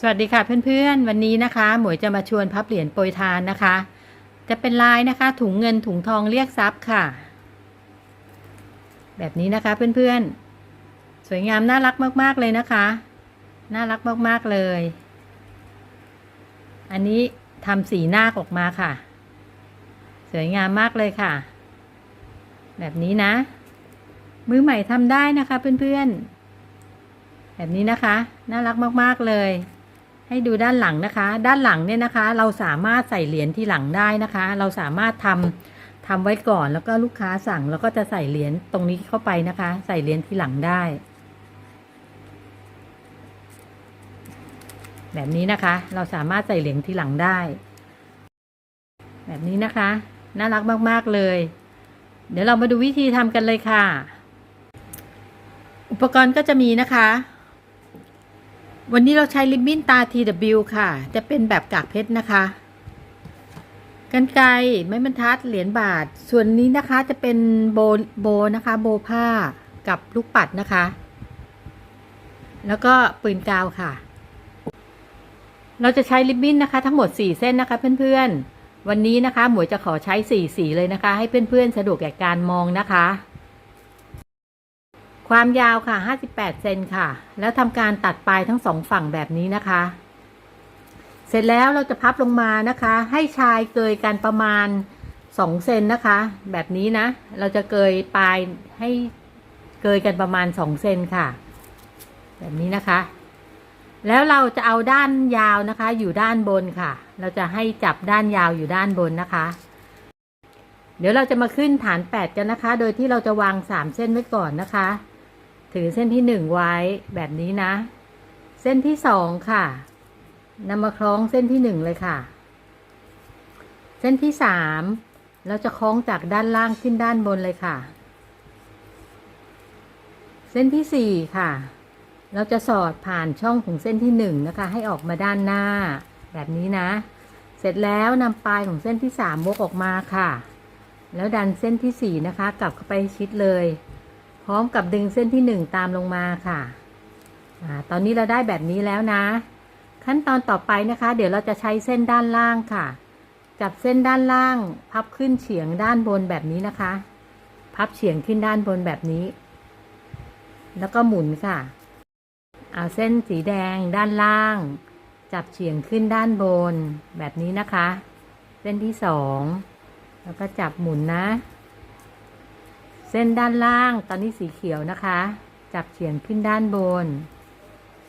สวัสดีค่ะเพื่อนๆ วันนี้นะคะ หมวยจะมาชวนพับเหรียญโปรยทานนะคะ จะเป็นลายนะคะ ถุงเงินถุงทองเรียกทรัพย์ค่ะ แบบนี้นะคะเพื่อนๆ สวยงามน่ารักมากๆเลยนะคะ น่ารักมากๆเลย อันนี้ทำสีหน้าคออกมาค่ะ สวยงามมากเลยค่ะ แบบนี้นะ มือใหม่ทำได้นะคะเพื่อนๆ แบบนี้นะคะ น่ารักมากๆเลย ให้ดูด้านหลังนะคะ ด้านหลังเนี่ยนะคะ เราสามารถใส่เหรียญที่หลังได้นะคะ เราสามารถทำทำไว้ก่อนแล้วก็ลูกค้าสั่งแล้วก็จะใส่เหรียญตรงนี้เข้าไปนะคะ ใส่เหรียญที่หลังได้ แบบนี้นะคะ เราสามารถใส่เหรียญที่หลังได้ แบบนี้นะคะ น่ารักมากๆเลย เดี๋ยวเรามาดูวิธีทำกันเลยค่ะ อุปกรณ์ก็จะมีนะคะ วันนี้เราใช้ริบบิ้นตา TW ค่ะ จะเป็นแบบกากเพชรนะคะ กันไกรไม้บรรทัด เหรียญบาท ส่วนนี้นะคะจะเป็นโบโบนะคะ โบผ้ากับลูกปัดนะคะ แล้วก็ปืนกาวค่ะ เราจะใช้ริบบิ้นนะคะ ทั้งหมด 4 เส้นนะคะเพื่อนๆ วันนี้นะคะ หมวยจะขอใช้4สีเลยนะคะ ให้เพื่อนๆ สะดวกแก่การมองนะคะ ความยาวค่ะ 58 เซนค่ะ แล้วทำการตัดปลายทั้งสองฝั่งแบบนี้นะคะ เสร็จแล้วเราจะพับลงมานะคะ ให้ชายเกยกันประมาณ 2 เซนนะคะ แบบนี้นะ เราจะเกยปลายให้เกยกันประมาณ 2 เซนค่ะ แบบนี้นะคะ แล้วเราจะเอาด้านยาวนะคะ อยู่ด้านบนค่ะ เราจะให้จับด้านยาวอยู่ด้านบนนะคะ เดี๋ยวเราจะมาขึ้นฐาน 8 กันนะคะ โดยที่เราจะวาง 3 เส้นไว้ก่อนนะคะ ถือเส้นที่1ไว้แบบนี้นะ เส้นที่2ค่ะนำมาคล้องเส้นที่1เลยค่ะ เส้นที่3เราจะคล้องจากด้านล่างขึ้นด้านบนเลยค่ะ เส้นที่4ค่ะ เราจะสอดผ่านช่องของเส้นที่1นะคะ ให้ออกมาด้านหน้า แบบนี้นะ เสร็จแล้วนำปลายของเส้นที่3วกออกมาค่ะ แล้วดันเส้นที่4นะคะ กลับเข้าไปชิดเลย พร้อมกับดึงเส้นที่1ตามลงมาค่ะอตอนนี้เราได้แบบนี้แล้วนะ ขั้นตอนต่อไปนะคะ เดี๋ยวเราจะใช้เส้นด้านล่างค่ะ จับเส้นด้านล่าง พับขึ้นเฉียงด้านบนแบบนี้นะคะ พับเฉียงขึ้นด้านบนแบบนี้ แล้วก็หมุนค่ะ เอาเส้นสีแดงด้านล่าง จับเฉียงขึ้นด้านบนแบบนี้นะคะ เส้นที่สองแล้วก็จับหมุนนะ ส้นด้านล่างตอนนี้สีเขียวนะคะ จับเฉียงขึ้นด้านบน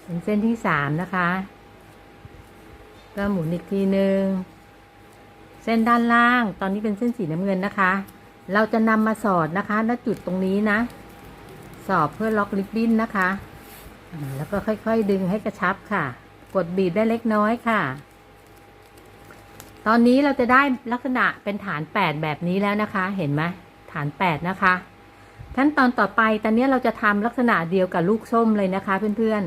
เป็นเส้นที่สามนะคะ ก็หมุนอีกทีหนึ่งเส้นด้านล่างตอนนี้เป็นเส้นสีน้ำเงินนะคะ เราจะนำมาสอดนะคะณจุดตรงนี้นะ สอบเพื่อล็อกริบบิ้นนะคะ แล้วก็ค่อยๆดึงให้กระชับค่ะ กดบีบได้เล็กน้อยค่ะ ตอนนี้เราจะได้ลักษณะเป็นฐาน 8 แบบนี้แล้วนะคะ เห็นไหมฐาน 8 นะคะ ขั้นตอนต่อไปตอนนี้เราจะทำลักษณะเดียวกับลูกส้มเลยนะคะ เพื่อน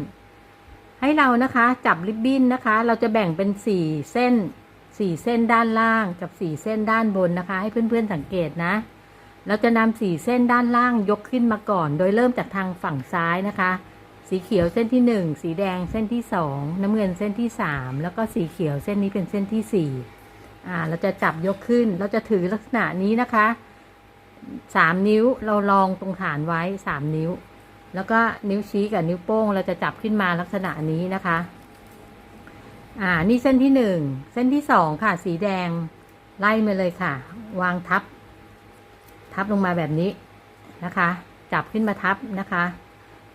ๆ ให้เรานะคะจับริบบิ้นนะคะ เราจะแบ่งเป็น4เส้น4เส้นด้านล่างกับ4เส้นด้านบนนะคะ ให้เพื่อนๆสังเกตนะ เราจะนำสี่เส้นด้านล่างยกขึ้นมาก่อน โดยเริ่มจากทางฝั่งซ้ายนะคะ สีเขียวเส้นที่หนึ่งสีแดงเส้นที่สองน้ำเงินเส้นที่สามแล้วก็สีเขียวเส้นนี้เป็นเส้นที่สี่อ่าเราจะจับยกขึ้น เราจะถือลักษณะนี้นะคะ สามนิ้วเราลองตรงฐานไว้สามนิ้ว แล้วก็นิ้วชี้กับนิ้วโป้งเราจะจับขึ้นมาลักษณะนี้นะคะ อ่า นี่เส้นที่หนึ่งเส้นที่สองค่ะ สีแดงไล่มาเลยค่ะ วางทับ ทับลงมาแบบนี้นะคะ จับขึ้นมาทับนะคะ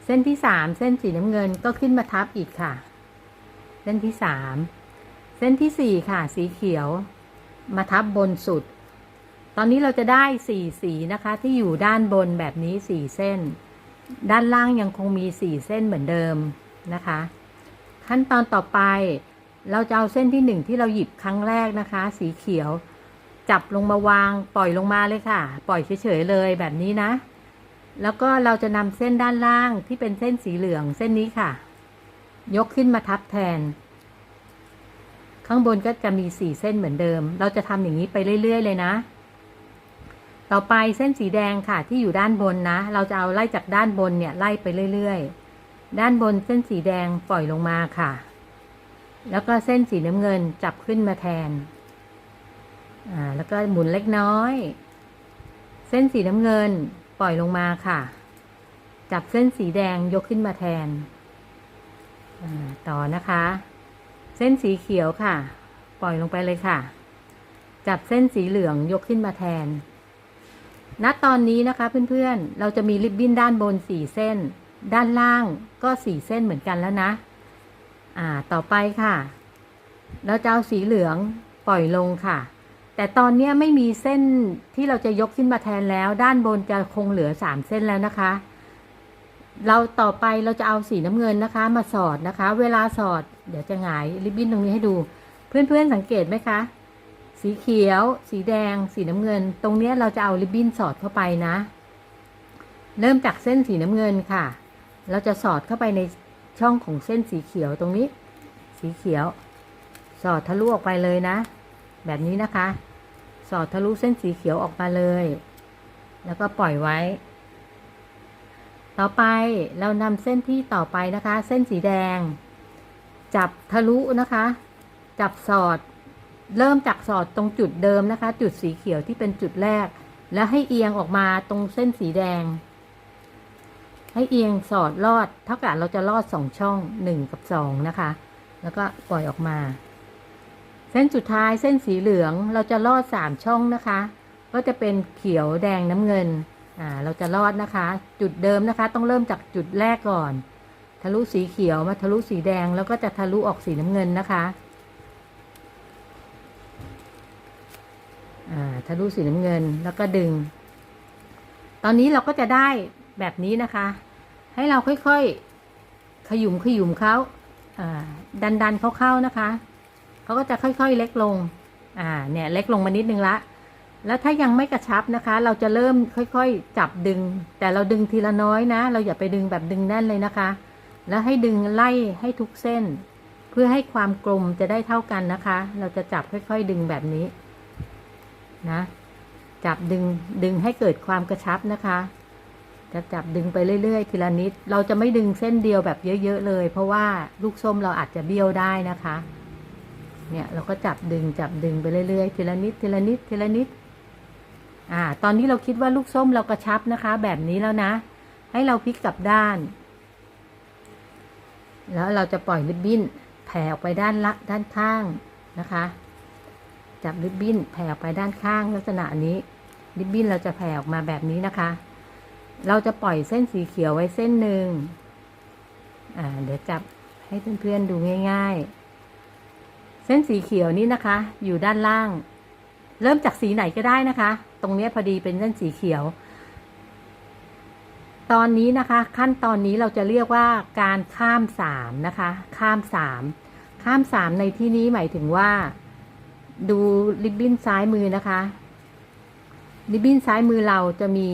เส้นที่สามเส้นสีน้ำเงินก็ขึ้นมาทับอีกค่ะ เส้นที่สามเส้นที่สี่ค่ะ สีเขียว มาทับบนสุด ตอนนี้เราจะได้สี่สีนะคะ ที่อยู่ด้านบนแบบนี้สี่เส้น ด้านล่างยังคงมีสี่เส้นเหมือนเดิมนะคะ ขั้นตอนต่อไป เราจะเอาเส้นที่หนึ่งที่เราหยิบครั้งแรกนะคะ สีเขียว จับลงมาวางปล่อยลงมาเลยค่ะ ปล่อยเฉยๆเลยแบบนี้นะ แล้วก็เราจะนำเส้นด้านล่างที่เป็นเส้นสีเหลืองเส้นนี้ค่ะ ยกขึ้นมาทับแทนข้างบนก็จะมีสี่เส้นเหมือนเดิม เราจะทำอย่างนี้ไปเรื่อย ๆ เลยนะ ต่อไปเส้นสีแดงค่ะที่อยู่ด้านบนนะ เราจะเอาไล่จากด้านบนเนี่ยไล่ไปเรื่อยๆ ด้านบนเส้นสีแดงปล่อยลงมาค่ะ แล้วก็เส้นสีน้ำเงินจับขึ้นมาแทน อ่า แล้วก็หมุนเล็กน้อย เส้นสีน้ำเงินปล่อยลงมาค่ะ จับเส้นสีแดงยกขึ้นมาแทนอ่าต่อนะคะ เส้นสีเขียวค่ะ ปล่อยลงไปเลยค่ะ จับเส้นสีเหลืองยกขึ้นมาแทน ณตอนนี้นะคะเพื่อนๆ เราจะมีริบบิ้นด้านบนสี่เส้น ด้านล่างก็สี่เส้นเหมือนกันแล้วนะ อ่า ต่อไปค่ะ เราจะเอาสีเหลืองปล่อยลงค่ะ แต่ตอนนี้ไม่มีเส้นที่เราจะยกขึ้นมาแทนแล้ว ด้านบนจะคงเหลือสามเส้นแล้วนะคะ เราต่อไปเราจะเอาสีน้ำเงินนะคะ มาสอดนะคะ เวลาสอด เดี๋ยวจะหงายริบบิ้นตรงนี้ให้ดู เพื่อนๆสังเกตไหมคะ สีเขียว สีแดง สีน้ำเงิน ตรงนี้เราจะเอาริบบิ้นสอดเข้าไปนะ เริ่มจากเส้นสีน้ำเงินค่ะ เราจะสอดเข้าไปในช่องของเส้นสีเขียวตรงนี้ สีเขียว สอดทะลุออกไปเลยนะ แบบนี้นะคะ สอดทะลุเส้นสีเขียวออกมาเลย แล้วก็ปล่อยไว้ ต่อไปเรานำเส้นที่ต่อไปนะคะ เส้นสีแดง จับทะลุนะคะ จับสอด เริ่มจากสอดตรงจุดเดิมนะคะ จุดสีเขียวที่เป็นจุดแรก แล้วให้เอียงออกมาตรงเส้นสีแดง ให้เอียงสอดลอด เท่ากับเราจะลอดสองช่องหนึ่งกับสองนะคะ แล้วก็ปล่อยออกมา เส้นสุดท้ายเส้นสีเหลืองเราจะลอดสามช่องนะคะ ก็จะเป็นเขียวแดงน้ำเงินอ่าเราจะลอดนะคะ จุดเดิมนะคะ ต้องเริ่มจากจุดแรกก่อน ทะลุสีเขียวมาทะลุสีแดงแล้วก็จะทะลุออกสีน้ำเงินนะคะ อ่า ทะลุสีน้ำเงินแล้วก็ดึง ตอนนี้เราก็จะได้แบบนี้นะคะ ให้เราค่อยๆ ขยุมขยุมเขาดันดันเข้าๆนะคะเขาก็จะค่อยๆเล็กลง อ่า เนี่ยเล็กลงมานิดนึงละ แล้วถ้ายังไม่กระชับนะคะ เราจะเริ่มค่อยๆ จับดึง แต่เราดึงทีละน้อยนะ เราอย่าไปดึงแบบดึงแน่นเลยนะคะ แล้วให้ดึงไล่ให้ทุกเส้น เพื่อให้ความกลมจะได้เท่ากันนะคะ เราจะจับค่อยๆ ดึงแบบนี้ นะ จับดึงดึงให้เกิดความกระชับนะคะ จะจับดึงไปเรื่อยๆ ทีละนิด เราจะไม่ดึงเส้นเดียวแบบเยอะ ๆ เลย เพราะว่าลูกส้มเราอาจจะเบี้ยวได้นะคะ เนี่ยเราก็จับดึงจับดึงไปเรื่อยๆ ทีละนิดทีละนิดทีละนิด อ่า ตอนนี้เราคิดว่าลูกส้มเรากระชับนะคะ แบบนี้แล้วนะ ให้เราพลิกกลับด้าน แล้วเราจะปล่อยริบบิ้นแผ่ออกไปด้านละด้านข้างนะคะ จับริบบิ้นแผ่ออกไปด้านข้างลักษณะนี้ ริบบิ้นเราจะแผ่ออกมาแบบนี้นะคะ เราจะปล่อยเส้นสีเขียวไว้เส้นหนึ่งอ่าเดี๋ยวจับให้เพื่อนๆดูง่าย ๆ เส้นสีเขียวนี้นะคะ อยู่ด้านล่าง เริ่มจากสีไหนก็ได้นะคะ ตรงนี้พอดีเป็นเส้นสีเขียว ตอนนี้นะคะ ขั้นตอนนี้เราจะเรียกว่าการข้ามสามนะคะ ข้ามสามข้ามสามในที่นี้หมายถึงว่า ดูริบบิ้นซ้ายมือนะคะ ริบบิ้นซ้ายมือเราจะมี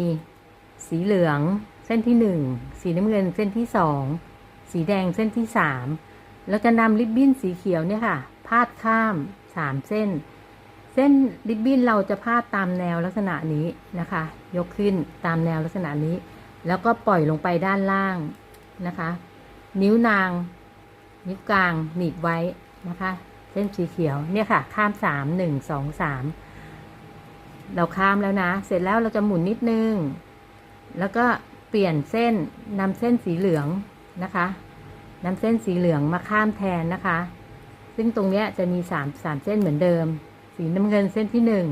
สีเหลืองเส้นที่หนึ่งสีน้ำเงินเส้นที่สองสีแดงเส้นที่สามเราจะนำริบบิ้นสีเขียวเนี่ยค่ะ พาดข้ามสามเส้น เส้นริบบิ้นเราจะพาดตามแนวลักษณะนี้นะคะ ยกขึ้นตามแนวลักษณะนี้ แล้วก็ปล่อยลงไปด้านล่างนะคะ นิ้วนาง นิ้วกลางหนีบไว้นะคะ เส้นสีเขียวเนี่ยค่ะ ข้ามสามหนึ่งสองสามเราข้ามแล้วนะ เสร็จแล้วเราจะหมุนนิดนึง แล้วก็เปลี่ยนเส้นนำเส้นสีเหลืองนะคะนำเส้นสีเหลืองมาข้ามแทนนะคะ ซึ่งตรงเนี้ยจะมีสามสามเส้นเหมือนเดิม สีน้ำเงินเส้นที่หนึ่ง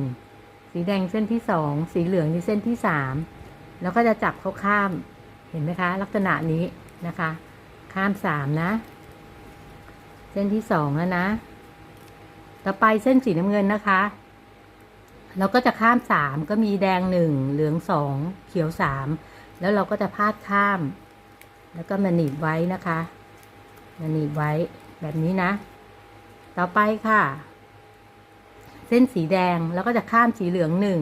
สีแดงเส้นที่สองสีเหลืองนี่เส้นที่สามแล้วก็จะจับเขาข้ามเห็นไหมคะ ลักษณะนี้นะคะ ข้ามสามนะ เส้นที่สองแล้วนะ ต่อไปเส้นสีน้ำเงินนะคะ เราก็จะข้ามสามก็มีแดงหนึ่งเหลืองสองเขียวสามแล้วเราก็จะพาดข้าม แล้วก็มาหนีบไว้นะคะมาหนีบไว้แบบนี้นะ ต่อไปค่ะ เส้นสีแดงแล้วก็จะข้ามสีเหลืองหนึ่ง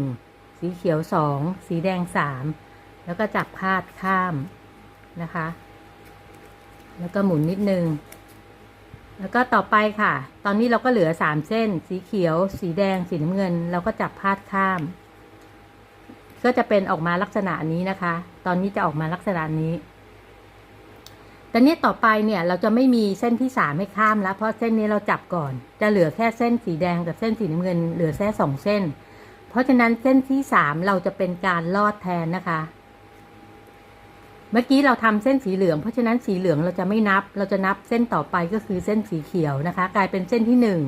สีเขียวสองสีแดงสามแล้วก็จับพาดข้ามนะคะ แล้วก็หมุนนิดนึง แล้วก็ต่อไปค่ะ ตอนนี้เราก็เหลือสามเส้น สีเขียว สีแดง สีน้ำเงิน เราก็จับพาดข้าม ก็จะเป็นออกมาลักษณะนี้นะคะ ตอนนี้จะออกมาลักษณะนี้ แต่นี้ต่อไปเนี่ยเราจะไม่มีเส้นที่สามให้ข้ามแล้ว เพราะเส้นนี้เราจับก่อน จะเหลือแค่เส้นสีแดงกับเส้นสีน้ำเงิน เหลือแค่สองเส้น เพราะฉะนั้นเส้นที่สามเราจะเป็นการลอดแทนนะคะ มื่อกี้เราทำเส้นสีเหลือง เพราะฉะนั้นสีเหลืองเราจะไม่นับ เราจะนับเส้นต่อไปก็คือเส้นสีเขียวนะคะ กลายเป็นเส้นที่หนึ่ง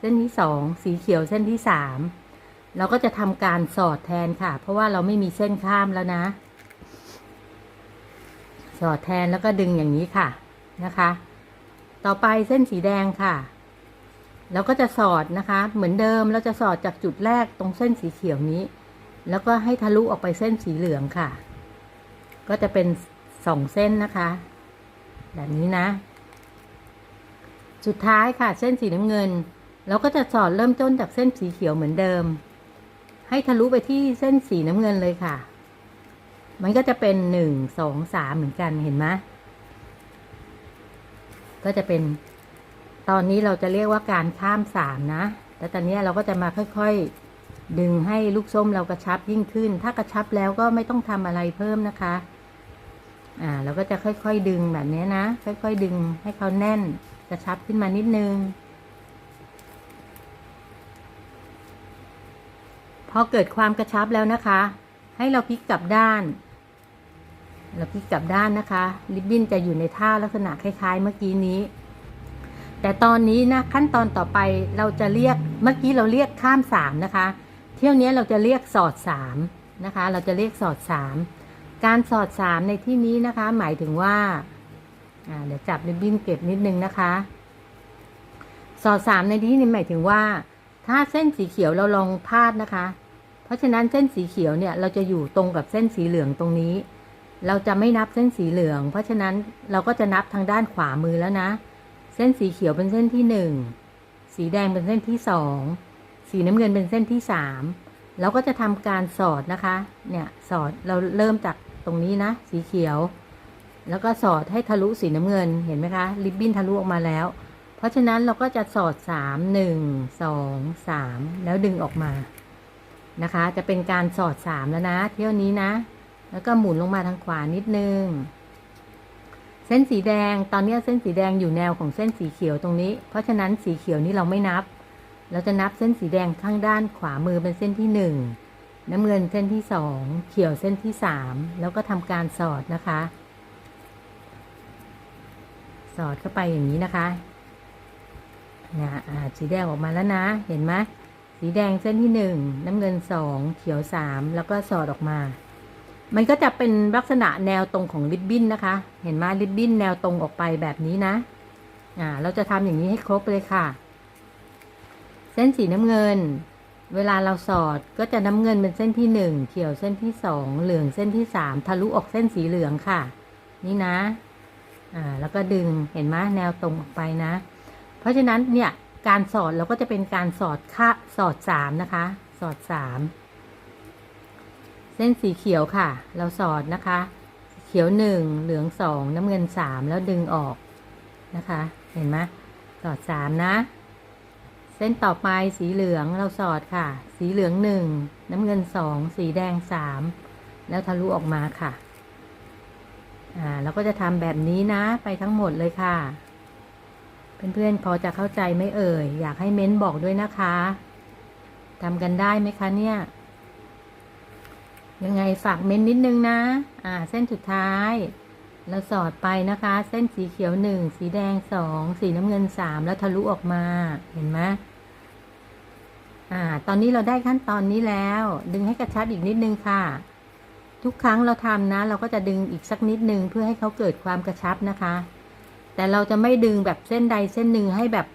เส้นที่สองสีเขียวเส้นที่สามเราก็จะทำการสอดแทนค่ะ เพราะว่าเราไม่มีเส้นข้ามแล้วนะ สอดแทนแล้วก็ดึงอย่างนี้ค่ะนะคะ ต่อไปเส้นสีแดงค่ะเราก็จะสอดนะคะ เหมือนเดิมเราจะสอดจากจุดแรกตรงเส้นสีเขียวนี้ แล้วก็ให้ทะลุออกไปเส้นสีเหลืองค่ะ ก็จะเป็นสองเส้นนะคะ แบบนี้นะ สุดท้ายค่ะเส้นสีน้ำเงิน เราก็จะสอดเริ่มต้นจากเส้นสีเขียวเหมือนเดิม ให้ทะลุไปที่เส้นสีน้ำเงินเลยค่ะ มันก็จะเป็นหนึ่งสองสามเหมือนกันเห็นไหมก็จะเป็นตอนนี้เราจะเรียกว่าการข้ามสามนะ แต่ตอนนี้เราก็จะมาค่อยๆ ดึงให้ลูกส้มเรากระชับยิ่งขึ้น ถ้ากระชับแล้วก็ไม่ต้องทำอะไรเพิ่มนะคะ อ่าเราก็จะค่อยๆดึงแบบนี้นะ ค่อยๆดึงให้เขาแน่นกระชับขึ้นมานิดนึง พอเกิดความกระชับแล้วนะคะ ให้เราพลิกกลับด้าน เราพลิกกลับด้านนะคะ ริบบิ้นจะอยู่ในท่าลักษณะคล้าย ๆ เมื่อกี้นี้ แต่ตอนนี้นะขั้นตอนต่อไปเราจะเรียกเมื่อกี้เราเรียกข้ามสามนะคะ เที่ยวนี้เราจะเรียกสอดสามนะคะ เราจะเรียกสอดสาม การสอดสามในที่นี้นะคะ หมายถึงว่าเดี๋ยวจับริบบิ้นเก็บนิดนึงนะคะ สอดสามในที่นี้หมายถึงว่า ถ้าเส้นสีเขียวเราลองพาดนะคะ เพราะฉะนั้นเส้นสีเขียวเนี่ยเราจะอยู่ตรงกับเส้นสีเหลืองตรงนี้ เราจะไม่นับเส้นสีเหลือง เพราะฉะนั้นเราก็จะนับทางด้านขวามือแล้วนะ เส้นสีเขียวเป็นเส้นที่หนึ่งสีแดงเป็นเส้นที่สองสีน้ำเงินเป็นเส้นที่สามเราก็จะทำการสอดนะคะ เนี่ยสอดเราเริ่มจาก ตรงนี้นะ สีเขียว แล้วก็สอดให้ทะลุสีน้ำเงินเห็นไหมคะริบบิ้นทะลุออกมาแล้ว เพราะฉะนั้นเราก็จะสอดสามหนึ่งสองสามแล้วดึงออกมานะคะ จะเป็นการสอดสามแล้วนะ เที่ยวนี้นะ แล้วก็หมุนลงมาทางขวานิดนึง เส้นสีแดงตอนนี้เส้นสีแดงอยู่แนวของเส้นสีเขียวตรงนี้ เพราะฉะนั้นสีเขียวนี้เราไม่นับ เราจะนับเส้นสีแดงข้างด้านขวามือเป็นเส้นที่หนึ่ง น้ำเงินเส้นที่สองเขียวเส้นที่สามแล้วก็ทำการสอดนะคะ สอดเข้าไปอย่างนี้นะคะนะอ่าสีแดงออกมาแล้วนะ เห็นไหมสีแดงเส้นที่หนึ่งน้ำเงินสองเขียวสามแล้วก็สอดออกมา มันก็จะเป็นลักษณะแนวตรงของริบบิ้นนะคะ เห็นไหมริบบิ้นแนวตรงออกไปแบบนี้นะอ่าเราจะทำอย่างนี้ให้ครบเลยค่ะ เส้นสีน้ำเงิน เวลาเราสอดก็จะน้ำเงินเป็นเส้นที่หนึ่งเขียวเส้นที่สองเหลืองเส้นที่สามทะลุออกเส้นสีเหลืองค่ะ นี่นะ อ่า แล้วก็ดึงเห็นไหมแนวตรงออกไปนะ เพราะฉะนั้นเนี่ยการสอดเราก็จะเป็นการสอดค่าสอดสามนะคะ สอดสามเส้นสีเขียวค่ะ เราสอดนะคะ เขียวหนึ่งเหลืองสองน้ำเงินสามแล้วดึงออกนะคะ เห็นไหมสอดสามนะ เส้นต่อไปสีเหลืองเราสอดค่ะ สีเหลืองหนึ่งน้ำเงินสองสีแดงสามแล้วทะลุออกมาค่ะ อ่าเราก็จะทำแบบนี้นะไปทั้งหมดเลยค่ะ เพื่อนๆพอจะเข้าใจไหมเอ่ย อยากให้เม้นบอกด้วยนะคะทำกันได้ไหมคะเนี่ย ยังไงฝากเม้นนิดนึงนะ อ่า เส้นสุดท้าย เราสอดไปนะคะ เส้นสีเขียวหนึ่งสีแดงสองสีน้ำเงินสามแล้วทะลุออกมาเห็นไหมอ่า ตอนนี้เราได้ขั้นตอนนี้แล้ว ดึงให้กระชับอีกนิดนึงค่ะ ทุกครั้งเราทำนะ เราก็จะดึงอีกสักนิดนึงเพื่อให้เขาเกิดความกระชับนะคะ แต่เราจะไม่ดึงแบบเส้นใดเส้นหนึ่งให้แบบ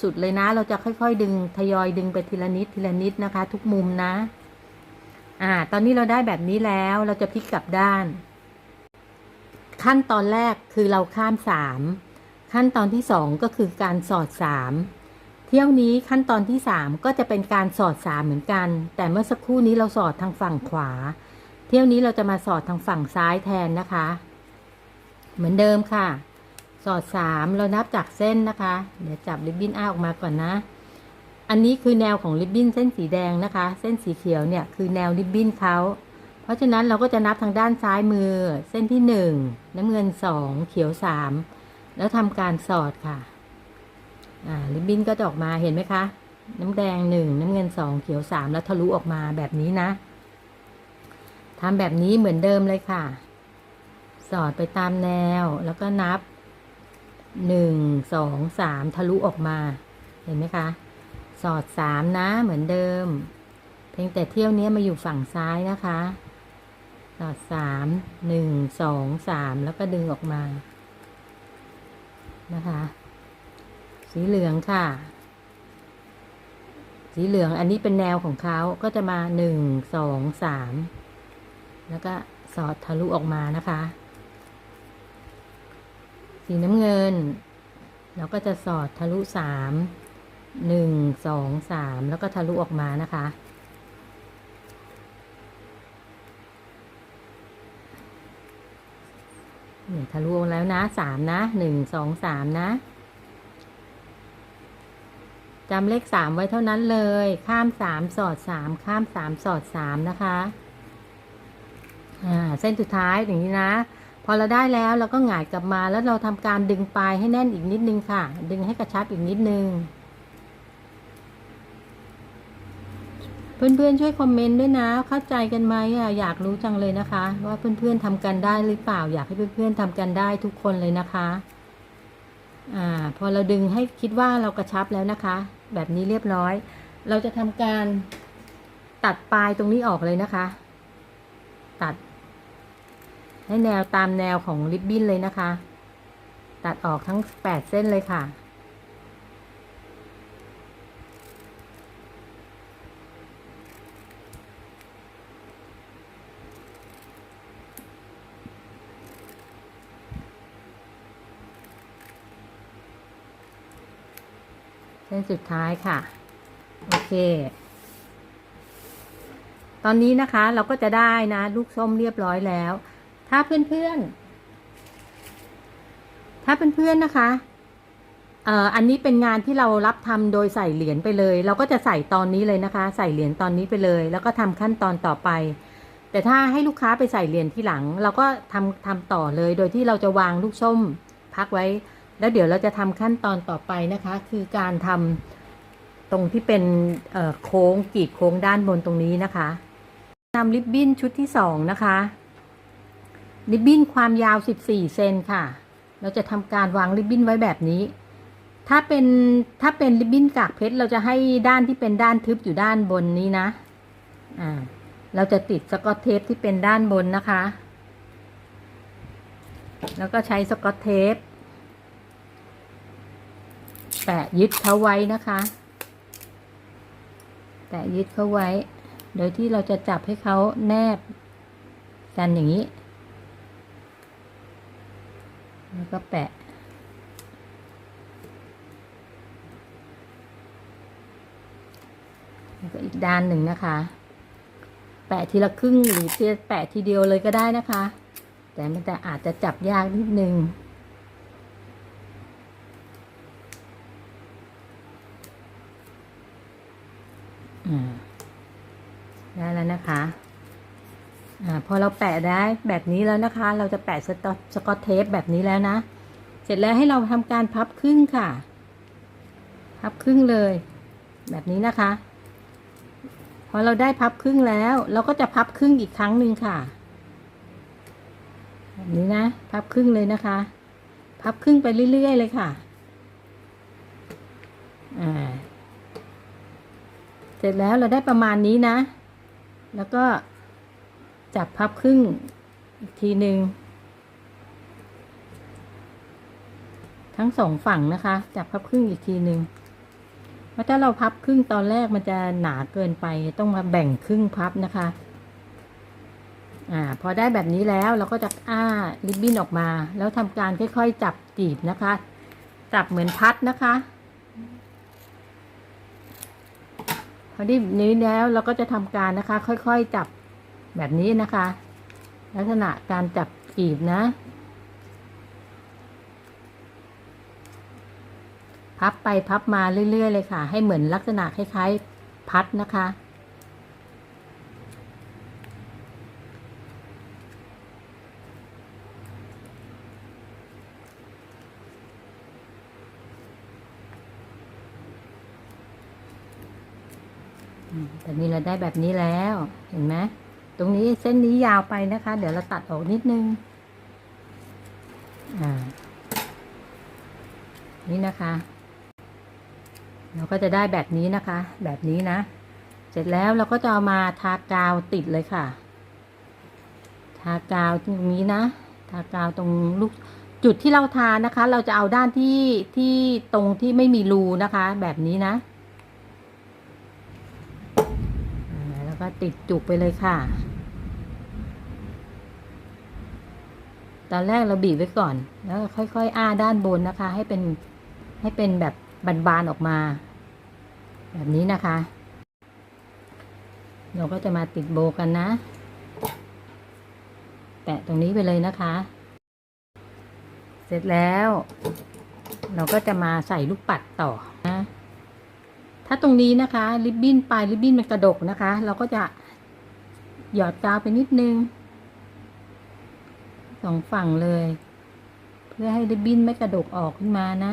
สุดๆเลยนะ เราจะค่อยๆ ดึงทยอยดึงไปทีละนิดทีละนิดนะคะ ทุกมุมนะ อ่า ตอนนี้เราได้แบบนี้แล้วเราจะพลิกกลับด้าน ขั้นตอนแรกคือเราข้ามสามขั้นตอนที่สองก็คือการสอดสามเที่ยวนี้ขั้นตอนที่สามก็จะเป็นการสอดสามเหมือนกัน แต่เมื่อสักครู่นี้เราสอดทางฝั่งขวา เที่ยวนี้เราจะมาสอดทางฝั่งซ้ายแทนนะคะ เหมือนเดิมค่ะ สอดสามเรานับจากเส้นนะคะ เดี๋ยวจับริบบิ้นอ้าออกมาก่อนนะ อันนี้คือแนวของริบบิ้นเส้นสีแดงนะคะ เส้นสีเขียวเนี่ยคือแนวริบบิ้นเขา เพราะฉะนั้นเราก็จะนับทางด้านซ้ายมือ เส้นที่หนึ่งน้ำเงินสองเขียวสามแล้วทำการสอดค่ะ อ่าริบบิ้นก็จะออกมาเห็นไหมคะ น้ำแดงหนึ่งน้ำเงินสองเขียวสามแล้วทะลุออกมาแบบนี้นะทำแบบนี้เหมือนเดิมเลยค่ะ สอดไปตามแนวแล้วก็นับหนึ่งสองสามทะลุออกมา เห็นไหมคะ สอดสามนะเหมือนเดิม เพียงแต่เที่ยวนี้มาอยู่ฝั่งซ้ายนะคะ อดสามหนึ่งสองสามแล้วก็ดึงออกมา นะคะ สีเหลืองค่ะ สีเหลืองอันนี้เป็นแนวของเขาก็จะมาหนึ่งสองสามแล้วก็สอดทะลุออกมานะคะ สีน้ำเงิน เราก็จะสอดทะลุสามหนึ่งสองสามแล้วก็ทะลุออกมานะคะ นี่ทะลุแล้วนะสามนะหนึ่งสองสามนะจำเลขสามไว้เท่านั้นเลย ข้ามสามสอดสามข้ามสามสอดสามนะคะอ่าเส้นสุดท้ายอย่างนี้นะ พอเราได้แล้วเราก็หงายกลับมาแล้วเราทำการดึงปลายให้แน่นอีกนิดนึงค่ะ ดึงให้กระชับอีกนิดนึง เพื่อนๆช่วยคอมเมนต์ด้วยนะ เข้าใจกันไหมอะอยากรู้จังเลยนะคะ ว่าเพื่อนๆทำกันได้หรือเปล่า อยากให้เพื่อนๆทำกันได้ทุกคนเลยนะคะอ่าพอเราดึงให้คิดว่าเรากระชับแล้วนะคะ แบบนี้เรียบร้อย เราจะทำการตัดปลายตรงนี้ออกเลยนะคะ ตัด ให้แนวตามแนวของริบบิ้นเลยนะคะ ตัดออกทั้งแปดเส้นเลยค่ะ ส้นสุดท้ายค่ะ โอเค ตอนนี้นะคะเราก็จะได้นะ ลูกส้มเรียบร้อยแล้ว ถ้าเพื่อนๆ ถ้าเพื่อนๆนะคะเอ่ออันนี้เป็นงานที่เรารับทำโดยใส่เหรียญไปเลย เราก็จะใส่ตอนนี้เลยนะคะ ใส่เหรียญตอนนี้ไปเลย แล้วก็ทำขั้นตอนต่อไป แต่ถ้าให้ลูกค้าไปใส่เหรียญที่หลัง เราก็ทำทำต่อเลย โดยที่เราจะวางลูกส้ม พักไว้ แล้วเดี๋ยวเราจะทำขั้นตอนต่อไปนะคะ คือการทำตรงที่เป็นโค้งกีดโค้งด้านบนตรงนี้นะคะนำริบบิ้นชุดที่สองนะคะริบบิ้นความยาว 14 เซนค่ะ เราจะทำการวางริบบิ้นไว้แบบนี้ ถ้าเป็นถ้าเป็นริบบิ้นกากเพชรเราจะให้ด้านที่เป็นด้านทึบอยู่ด้านบนนี้นะอ่าเราจะติดสกอตเทปที่เป็นด้านบนนะคะ แล้วก็ใช้สกอตเทป แปะยึดเขาไว้นะคะแปะยึดเขาไว้ โดยที่เราจะจับให้เขาแนบกันอย่างนี้ แล้วก็แปะแล้วก็อีกด้านหนึ่งนะคะ แปะทีละครึ่งหรือจะแปะทีเดียวเลยก็ได้นะคะ แต่มันจะอาจจะจับยากนิดนึง ได้แล้วนะคะอ่าพอเราแปะได้แบบนี้แล้วนะคะ เราจะแปะสตอสกอตเทปแบบนี้แล้วนะ เสร็จแล้วให้เราทำการพับครึ่งค่ะ พับครึ่งเลย แบบนี้นะคะ พอเราได้พับครึ่งแล้ว เราก็จะพับครึ่งอีกครั้งหนึ่งค่ะ แบบนี้นะ พับครึ่งเลยนะคะ พับครึ่งไปเรื่อยๆเลยค่ะ อ่า เสร็จแล้วเราได้ประมาณนี้นะ แล้วก็จับพับครึ่งอีกทีหนึ่งทั้งสองฝั่งนะคะ จับพับครึ่งอีกทีหนึ่งเพราะถ้าเราพับครึ่งตอนแรกมันจะหนาเกินไป ต้องมาแบ่งครึ่งพับนะคะ อ่า พอได้แบบนี้แล้วเราก็จะอ้าริบบิ้นออกมา แล้วทำการค่อยๆ จับจีบนะคะ จับเหมือนพัดนะคะ พอได้แบบนี้แล้วเราก็จะทำการนะคะ ค่อยๆจับแบบนี้นะคะ ลักษณะการจับกีบนะ พับไปพับมาเรื่อยๆเลยค่ะ ให้เหมือนลักษณะคล้ายๆ พัดนะคะ แต่นี่เราได้แบบนี้แล้วเห็นไหมตรงนี้เส้นนี้ยาวไปนะคะ เดี๋ยวเราตัดออกนิดนึงอ่านี่นะคะ เราก็จะได้แบบนี้นะคะ แบบนี้นะ เสร็จแล้วเราก็จะเอามาทากาวติดเลยค่ะ ทากาวตรงนี้นะ ทากาวตรงลูกจุดที่เราทานะคะ เราจะเอาด้านที่ที่ตรงที่ไม่มีรูนะคะ แบบนี้นะอ่าแล้วก็ ติดจุกไปเลยค่ะ ตอนแรกเราบีบไว้ก่อน แล้วค่อยๆ อ้าด้านบนนะคะ ให้เป็นให้เป็นแบบบานๆออกมา แบบนี้นะคะ เราก็จะมาติดโบกันนะแตะตรงนี้ไปเลยนะคะ เสร็จแล้ว เราก็จะมาใส่ลูกปัดต่อนะ ถ้าตรงนี้นะคะริบบิ้นปลายริบบิ้นมันกระดกนะคะ เราก็จะหยอดกาวไปนิดนึงสองฝั่งเลย เพื่อให้ริบบิ้นไม่กระดกออกขึ้นมานะ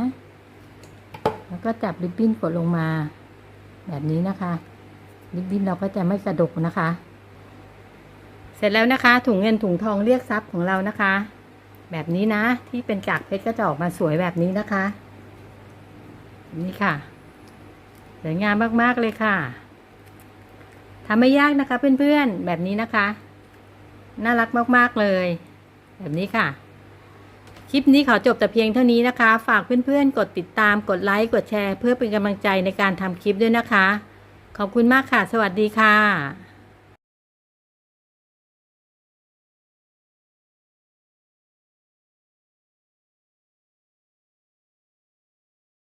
แล้วก็จับริบบิ้นกดลงมา แบบนี้นะคะริบบิ้นเราก็จะไม่กระดกนะคะ เสร็จแล้วนะคะ ถุงเงินถุงทองเรียกทรัพย์ของเรานะคะ แบบนี้นะ ที่เป็นกากเพชรก็จะออกมาสวยแบบนี้นะคะ นี่ค่ะ สวยงามมากๆเลยค่ะทำไม่ยากนะคะเพื่อนๆแบบนี้นะคะ น่ารักมากๆเลย แบบนี้ค่ะ คลิปนี้ขอจบแต่เพียงเท่านี้นะคะ ฝากเพื่อนๆ กดติดตามกดไลค์กดแชร์ เพื่อเป็นกำลังใจในการทำคลิปด้วยนะคะ ขอบคุณมากค่ะ สวัสดีค่ะ